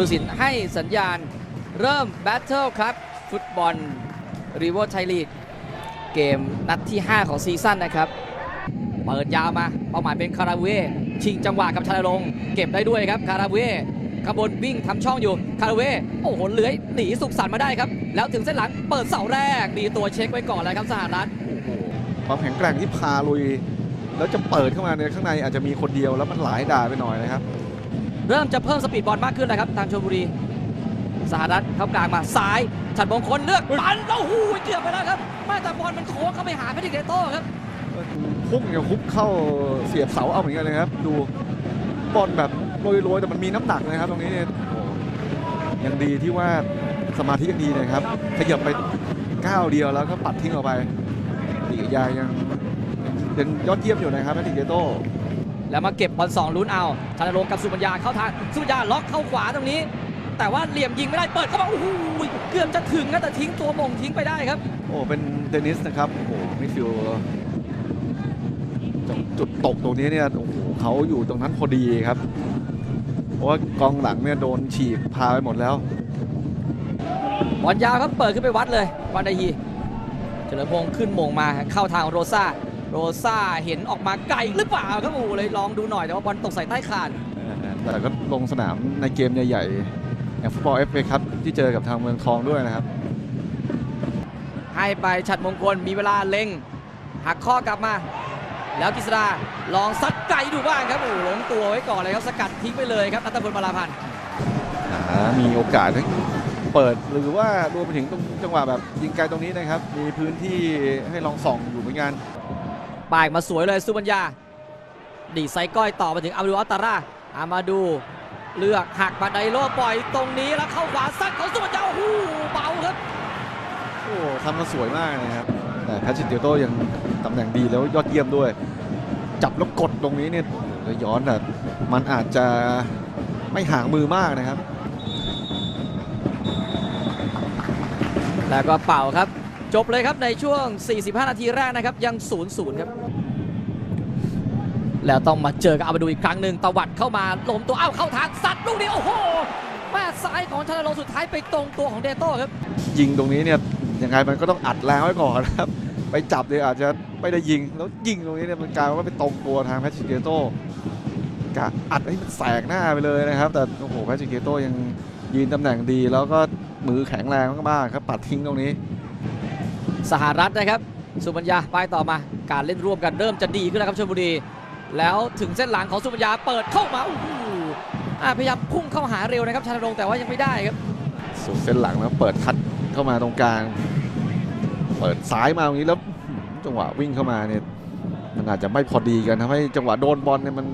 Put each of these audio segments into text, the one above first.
ผู้สินให้สัญญาณเริ่มแบทเทิลครับ ฟุตบอลรีเวอร์ไทยลีกเกมนัดที่ 5 ของซีซั่นนะครับ เปิดยาวมา เป้าหมายเป็นคาราเวชิงจังหวะกับชาลง เก็บได้ด้วยครับคาราเวขบวนวิ่งทำช่องอยู่คาราเวโอ้โหเลื้อยหนีสุขสันต์มาได้ครับ แล้วถึงเส้นหลังเปิดเสาแรกมีตัวเช็คไว้ก่อนแล้วครับสหรัฐความแข็งแกร่งที่พาลุย แล้วจะเปิดเข้ามาในข้างในอาจจะมีคนเดียวแล้วมันหลายด่าไปหน่อยนะครับ เริ่มจะเพิ่มสปีดบอลมากขึ้นนะครับทางชลบุรีสหรัฐเข้ากลางมาซ้ายฉัดมงคลเลือกปันแล้วหูยเกือบไปแล้วครับแม่แต่บอลมันโค้งเข้าไปหาแพทริกเดโต้ครับพุ่งอย่างคุบเข้าเสียบเสาเอาเหมือนกันเลยครับ ดูบอลแบบโรยๆแต่มันมีน้ำหนักนะครับตรงนี้เนี่ยโอ้ยังดีที่ว่าสมาธิยังดีนะครับขยับไปก้าวเดียวแล้วก็ปัดทิ้งออกไปดีกยายังยังยอดเยี่ยมอยู่นะครับแมตติเกโต้ แล้วมาเก็บบอลสองลุ้นเอาธนรงค์กับสุบัญญาเข้าทางสุบัญญาล็อกเข้าขวาตรงนี้ แต่ว่าเหลี่ยมยิงไม่ได้เปิดเข้ามาโอ้โหเกือบจะถึงนะแต่ทิ้งตัวมงทิ้งไปได้ครับ โอ้เป็นเทนนิสนะครับโอ้โหมิดฟิลด์จุดจุดตกตรงนี้เนี่ยโอ้โหเขาอยู่ตรงนั้นพอดีครับ เพราะว่ากองหลังเนี่ยโดนฉีกพาไปหมดแล้วบอลยาวครับเปิดขึ้นไปวัดเลยวันไดฮีเฉลิมพงศ์ขึ้นมงมาเข้าทางโรซ่า โรซ่าเห็นออกมาไกลหรือเปล่าครับโอ้โหเลยลองดูหน่อยแต่ว่าบอลตกใส่ใต้คานแต่ก็ลงสนามในเกมใหญ่ๆอย่างฟุตบอลเอฟเอครับที่เจอกับทางเมืองทองด้วยนะครับ ให้ไปฉัดมงคลมีเวลาเล็งหักข้อกลับมา แล้วกิษดาลองซัดไกลดูบ้างครับโอ้โหหลงตัวไว้ก่อนเลยครับสกัดทิ้งไปเลยครับอัตพลมาลาพันธ์หามีโอกาสให้เปิดหรือว่ารวมไปถึงตรงจังหวะแบบยิงไกลตรงนี้นะครับ มีพื้นที่ให้ลองส่องอยู่เหมือนกัน ปายมาสวยเลยสุบัญญา ดีดไซก้อยต่อมาถึงอามาดูอัตตาราอามาดูเลือกหักมาไดโลปล่อยตรงนี้แล้วเข้าขวาซัดของสุบัญญาโอ้โหเบาครับโอ้ทำมาสวยมากนะครับแต่แพทริกเดียโต้ยังตำแหน่งดีแล้วยอดเยี่ยมด้วย จับแล้วกดตรงนี้เนี่ยแล้วย้อนแต่มันอาจจะไม่ห่างมือมากนะครับ แล้วก็เป่าครับ จบเลยครับในช่วง 45 นาทีแรกนะครับ ยัง 0-0 ครับ แล้วต้องมาเจอกับอามาดูอีกครั้งหนึ่งตวัดเข้ามาหลมตัวเอ้าเข้าทางซัดลูกนี้ โอ้โหแม่ซ้ายของชนโรงสุดท้ายไปตรงตัวของเดโต้ครับ ยิงตรงนี้เนี่ยยังไงมันก็ต้องอัดแรงไว้ก่อนนะครับ ไปจับเนี่ยอาจจะไม่ได้ยิง แล้วยิงตรงนี้เนี่ยมันกลายว่าไปตรงตัวทางแพทริกเดียโต้กะอัดให้มันแสกหน้าไปเลยนะครับ แต่โอ้โหแพทริกเดียโต้ยังยืนตำแหน่งดี แล้วก็มือแข็งแรงมากๆครับปัดทิ้งตรงนี้ สหรัฐนะครับ สุบัญญาไปต่อมาการเล่นร่วมกันเริ่มจะดีขึ้นแล้วครับชลบุรี แล้วถึงเส้นหลังของสุบัญญาเปิดเข้ามาโอ้โหอะพยายามพุ่งเข้าหาเร็วนะครับชานรงค์แต่ว่ายังไม่ได้ครับสุดเส้นหลังแล้วเปิดคัดเข้ามาตรงกลาง เปิดซ้ายมาตรงนี้แล้วจังหวะวิ่งเข้ามาเนี่ยมันอาจจะไม่พอดีกันทำให้จังหวะโดนบอลเนี่ยมัน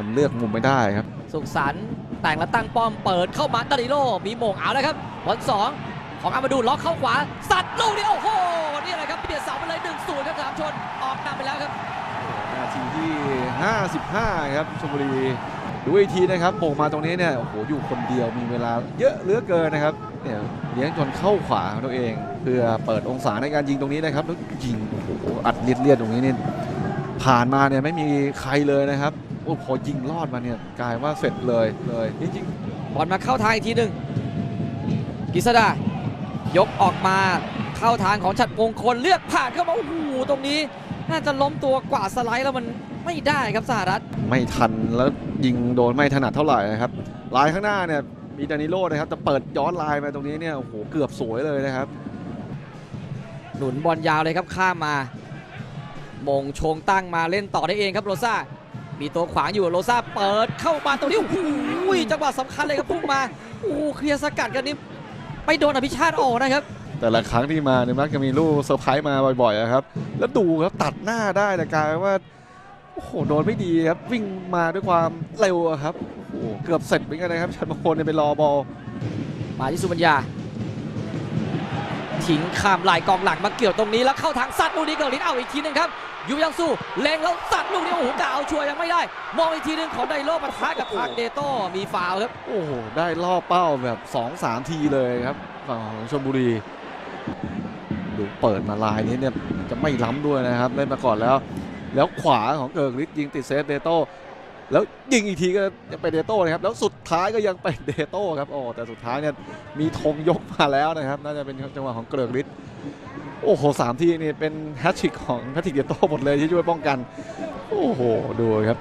มันเลือกมุมไม่ได้ครับ สุขสันต์แต่งและตั้งป้อมเปิดเข้ามาดาริโลมีโมงเอาแล้วครับบอลสอง ของอามาดูล็อกเข้าขวา สัดลูกนี้โอ้โห นี่แหละครับเบียดเสาไปเลย1นศูนย์ครับสามชน ออกนำไปแล้วครับ นาทีที่ 55 ครับชลบุรีดูอีกทีนะครับโป่งมาตรงนี้เนี่ยโอ้โหอยู่คนเดียวมีเวลาเยอะเหลือเกินนะครับเนี่ยเลี้ยงจนเข้าขวาของตัวเอง เพื่อเปิดองศาในการยิงตรงนี้นะครับแล้วยิงโอ้โหอัดเลียดเลียดๆตรงนี้เนี่ยผ่านมาเนี่ยไม่มีใครเลยนะครับโอ้พอยิงรอดมาเนี่ยกลายว่าเสร็จเลยเลยจริงบอลมาเข้าทางอีกทีหนึ่งกิษดา ยกออกมาเข้าทางของฉัดมงคลเลือกผ่านเข้ามาโอ้โหตรงนี้ น่าจะล้มตัวกว่าดสไลด์แล้วมันไม่ได้ครับสหรัฐๆไม่ทันแล้วยิงโดนไม่ถนัดเท่าไหร่นะครับลายข้างหน้าเนี่ยมีดานิโลนะครับแต่เปิดย้อนลายมาตรงนี้เนี่ยโอ้โหเกือบสวยเลยนะครับ หนุนบอลยาวเลยครับข้ามมามงชงตั้งมาเล่นต่อได้เองครับโรซ่ามีตัวขวางอยู่โรซ่าเปิดเข้ามาตรงนี้โอ้โหจังหวะสำคัญเลยครับพุ่งมาโอ้โหเคลียร์สกัดกันนี่ ไปโดนอภิชาติออกนะครับ แต่ละครั้งที่มาเนี่ยมักจะมีลูกเซอร์ไพรส์มาบ่อยๆอะครับ แล้วดูครับตัดหน้าได้แต่กลายเป็นว่าโอ้โหโดนไม่ดีครับวิ่งมาด้วยความเร็วอะครับโอ้โหเกือบเสร็จเหมือนกันนะครับชันมงคลเนี่ยไปรอบอลมาที่สุบัญญาทิ้งข้ามไหลายกองหลังมาเกี่ยวตรงนี้แล้วเข้าทางซัดลูกนี้เกิดลิ้นเอาอีกทีหนึงครับ ยูยังสู้เล็งแล้วซัดลูกนี้โอ้โหกะเอาชัวร์ยังไม่ได้ มองอีกทีหนึงของไดโลปะทะกับทางเดโต้มีฟาวครับ โอ้โห ได้ล่อเป้าแบบ 2-3 ทีเลยครับฝั่งของชลบุรี ดูเปิดมาลายนี้เนี่ยจะไม่ล้ำด้วยนะครับ เล่นมาก่อนแล้ว แล้วขวาของเกิร์กฤทธิ์ยิงติดเซฟเดโต้แล้วยิงอีกทีก็ยังเป็นเดโต้นะครับ แล้วสุดท้ายก็ยังเป็นเดโต้ครับโอ้แต่สุดท้ายเนี่ยมีธงยกมาแล้วนะครับ น่าจะเป็นจังหวะของเกริกฤทธิ์ โอ้โหสามทีนี่เป็นแฮตทริกของแพทริกเดโต้หมดเลยที่ช่วยป้องกัน โอ้โห ดูครับ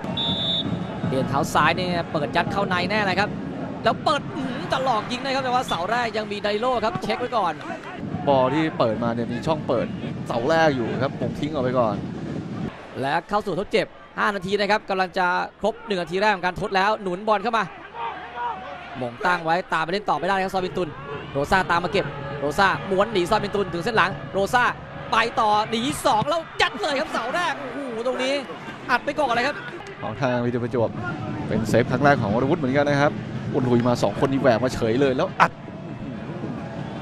เปลี่ยนเท้าซ้ายเนี่ยเปิดยัดเข้าในแน่เลยครับ แล้วเปิดอื้อหือจะหลอกยิงนะครับแต่ว่าเสาแรกยังมีไดโลครับ เช็คไว้ก่อน บอลที่เปิดมาเนี่ยมีช่องเปิดเสาแรกอยู่ครับผมทิ้งออกไปก่อน และเข้าสู่ทดเจ็บ 5 นาทีนะครับกำลังจะครบ 1 นาทีแรกของการทดแล้วหนุนบอลเข้ามาหม่งตั้งไว้ตามไปเล่นต่อไม่ได้ครับซอบินตุน โรซ่าตามมาเก็บ โรซ่าม้วนหนีซอบินตุนถึงเส้นหลังโรซ่าไปต่อหนี2แล้วยัดเลยครับเสาแรกโอ้โหตรงนี้อัดไปก่อนเลยครับ ของทางวิทยาประจวบเป็นเซฟครั้งแรกของวรวุฒิเหมือนกันนะครับอุ่นลุยมา 2 คนนี่แหวกมาเฉยเลยแล้วอัด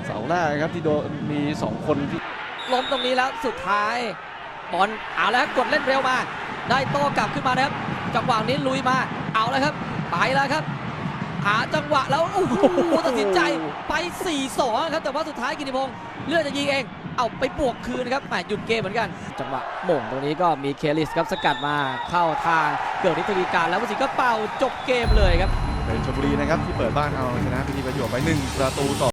เสาแรกครับที่โดนมี 2 คนที่ล้มตรงนี้แล้วสุดท้ายบอลเอาแล้วครับกดเล่นเร็วมา ได้โต้กลับขึ้นมานะครับจังหวะนี้ลุยมาเอาแล้วครับ ไปแล้วครับ หาจังหวะแล้วโอ้โหตัดสินใจไป 4-2 ครับ แต่ว่าสุดท้ายกิติพงศ์เลือกจะยิงเอง เอาไปบวกคืนครับแหมหยุดเกมเหมือนกัน จังหวะหม่งตรงนี้ก็มีเคลิสครับสกัดมาเข้าทางเกิดนิทวีการแล้ววสิงห์ก็เป่าจบเกมเลยครับเป็นชลบุรีนะครับที่เปิดบ้านเอาชนะพิธีประจวบไป1ประตูต่อ